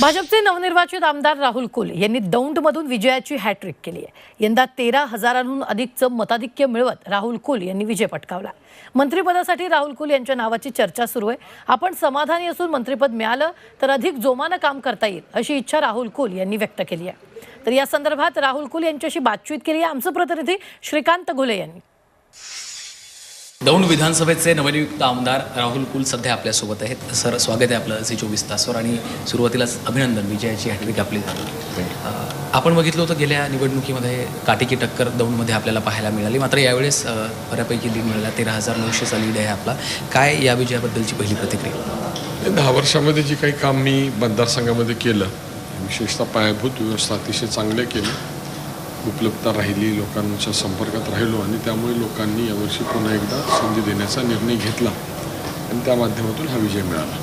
भाजपचे नवनिर्वाचित आमदार राहुल कुल यांनी दौंडमधून विजयाची हॅट्रिक केली आहे. यंदा तेरा हजारांहून अधिकचं मताधिक्य मिळवत राहुल कुल यांनी विजय पटकावला. मंत्रिपदासाठी राहुल कुल यांच्या नावाची चर्चा सुरू आहे. आपण समाधानी असून मंत्रिपद मिळालं तर अधिक जोमानं काम करता येईल अशी इच्छा राहुल कुल यांनी व्यक्त केली आहे. तर या संदर्भात राहुल कुल यांच्याशी बातचीत केली आहे आमचं प्रतिनिधी श्रीकांत घुले यांनी. दौंड विधानसभेचे नवनियुक्त आमदार राहुल कुल सध्या आपल्यासोबत आहेत. सर स्वागत आहे आपलं झी चोवीस तासवर आणि सुरुवातीलाच अभिनंदन विजयाची हॅट्रिक आपली झाली. आपण बघितलं होतं गेल्या निवडणुकीमध्ये काटेकी टक्कर दौंडमध्ये आपल्याला पाहायला मिळाली. मात्र यावेळेस बऱ्यापैकी लीड मिळाला. तेरा हजार नऊशेचा लीड आहे आपला. काय या विजयाबद्दलची पहिली प्रतिक्रिया? दहा वर्षामध्ये जे काही काम मी मतदारसंघामध्ये केलं विशेषतः पायाभूत व्यवस्था अतिशय चांगले केली उपलब्धता राहिली लोकांच्या संपर्कात राहिलो आणि त्यामुळे लोकांनी यावर्षी पुन्हा एकदा संधी देण्याचा निर्णय घेतला आणि त्या माध्यमातून हा विजय मिळाला.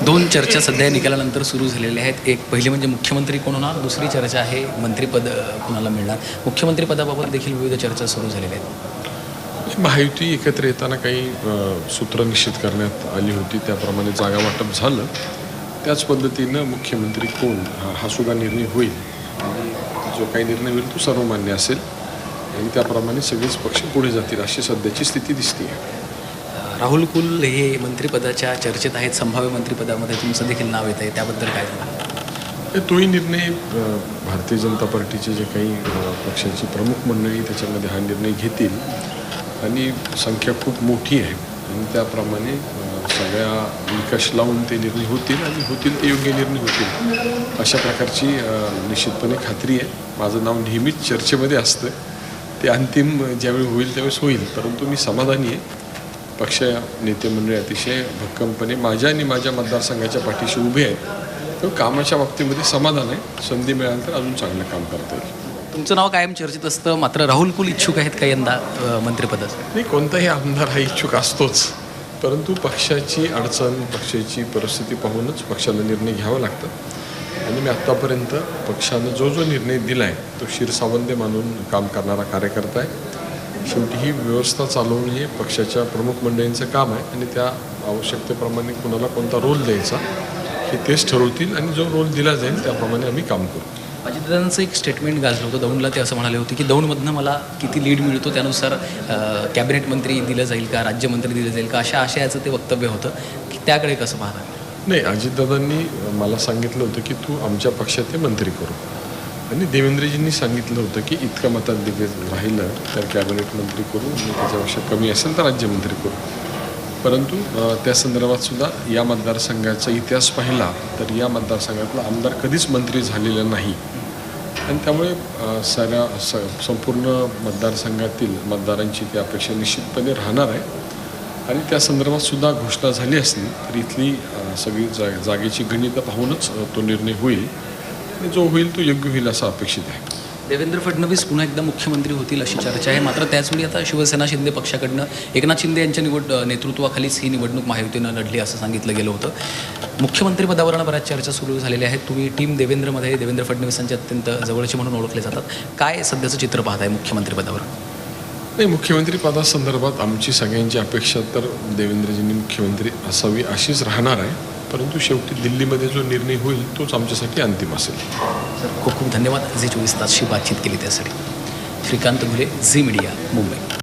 दोन चर्चा सध्या निकालानंतर सुरू झालेल्या आहेत. एक पहिली म्हणजे मुख्यमंत्री कोण होणार? दुसरी चर्चा आहे मंत्रिपद कुणाला मिळणार? मुख्यमंत्री पदाबाबत देखील विविध चर्चा सुरू झालेल्या आहेत. महायुती एकत्र येताना काही सूत्र निश्चित करण्यात आली होती. त्याप्रमाणे जागा वाटप झालं. त्याच पद्धतीनं मुख्यमंत्री कोण? हा- सुद्धा निर्णय होईल. जो काही निर्णय होईल तो सर्वमान्य असेल. आणि त्याप्रमाणे सगळेच पक्ष पुढे जातील अशी सध्याची स्थिती दिसते राहुल कुल हे मंत्रिपदाच्या चर्चेत आहेत. संभाव्य मंत्रिपदामध्ये तुमचं देखील नाव येत आहे त्याबद्दल काय तोही निर्णय भारतीय जनता पार्टीचे जे काही पक्षाची प्रमुख मंडळी त्याच्यामध्ये हा निर्णय घेतील. आणि संख्या खूप मोठी आहे. आणि त्याप्रमाणे सगळ्या निकष लावून ते निर्णय होतील आणि होतील ते योग्य निर्णय होतील. अशा प्रकारची निश्चितपणे खात्री आहे. माझं नाव नेहमीच चर्चेमध्ये असतं. ते अंतिम ज्यावेळी होईल त्यावेळेस होईल. परंतु मी समाधानी आहे. पक्ष नेते मंडळी अतिशय भक्कमपणे माझ्या आणि माझ्या मतदारसंघाच्या पाठीशी उभे आहेत. तर कामाच्या बाबतीमध्ये समाधान आहे. संधी मिळाल्यानंतर अजून चांगलं काम करता येईल. तुमचं नाव कायम चर्चेत असतं. मात्र राहुल कुल इच्छुक आहेत का यंदा मंत्रिपदाचं नाही कोणताही आमदार हा इच्छुक असतोच. परंतु पक्षाची अडचण पक्षाची परिस्थिती पाहूनच पक्षाला निर्णय घ्यावा लागतं. आणि मी आत्तापर्यंत पक्षानं जो जो निर्णय दिला आहे तो शिरसावंदे मानून काम करणारा कार्यकर्ता आहे. शेवटी ही व्यवस्था चालवून हे पक्षाच्या प्रमुख मंडळींचं काम आहे आणि त्या आवश्यकतेप्रमाणे कुणाला कोणता रोल द्यायचा हे तेच ठरवतील आणि जो रोल दिला जाईल त्याप्रमाणे आम्ही काम करू. अजितदादांचं एक स्टेटमेंट गाजलं होतं दौंडला ते असं म्हणाले होते की दौंडमधनं मला किती लीड मिळतो त्यानुसार कॅबिनेट मंत्री दिलं जाईल का राज्यमंत्री दिलं जाईल का अशा आशयाचं ते वक्तव्य होतं. की त्याकडे कसं पाहता नाही अजितदादांनी मला सांगितलं होतं की तू आमच्या पक्षात ते मंत्री करू. आणि देवेंद्रजींनी सांगितलं होतं की इतकं मताधिक्य राहिलं तर कॅबिनेट मंत्री करू आणि त्याच्यापेक्षा कमी असेल तर राज्यमंत्री करू. परंतु त्या संदर्भात सुद्धा या मतदारसंघाचा इतिहास पाहिला तर या मतदारसंघातला आमदार कधीच मंत्री झालेला नाही. आणि त्यामुळे साऱ्या स संपूर्ण मतदारसंघातील मतदारांची ती अपेक्षा निश्चितपणे राहणार आहे. आणि त्या संदर्भात सुद्धा घोषणा झाली असली तर इथली सगळी जा जागेची गणितं पाहूनच तो निर्णय होईल. आणि जो होईल तो योग्य होईल असं अपेक्षित आहे. देवेंद्र फडणवीस पुन्हा एकदा मुख्यमंत्री होतील अशी चर्चा आहे. मात्र त्याचवेळी आता शिवसेना शिंदे पक्षाकडनं एकनाथ शिंदे यांच्या निवड नेतृत्वाखालीच ही निवडणूक महायुतीनं लढली असं सांगितलं गेलं होतं. मुख्यमंत्रीपदावरनं बऱ्याच चर्चा सुरू झालेल्या आहेत. तुम्ही टीम देवेंद्रमध्ये देवेंद्र फडणवीसांच्या अत्यंत जवळचे म्हणून ओळखले जातात. काय सध्याचं चित्र पाहताय मुख्यमंत्रीपदावर नाही मुख्यमंत्री पदासंदर्भात आमची सगळ्यांची अपेक्षा तर देवेंद्रजींनी मुख्यमंत्री असावी अशीच राहणार आहे. परंतु शेवटी दिल्लीमध्ये जो निर्णय होईल तोच आमच्यासाठी अंतिम असेल. खूप खूप धन्यवाद. झी चोवीस तासशी बातचीत केली त्यासाठी. Shrikant Ghule Zee media Mumbai.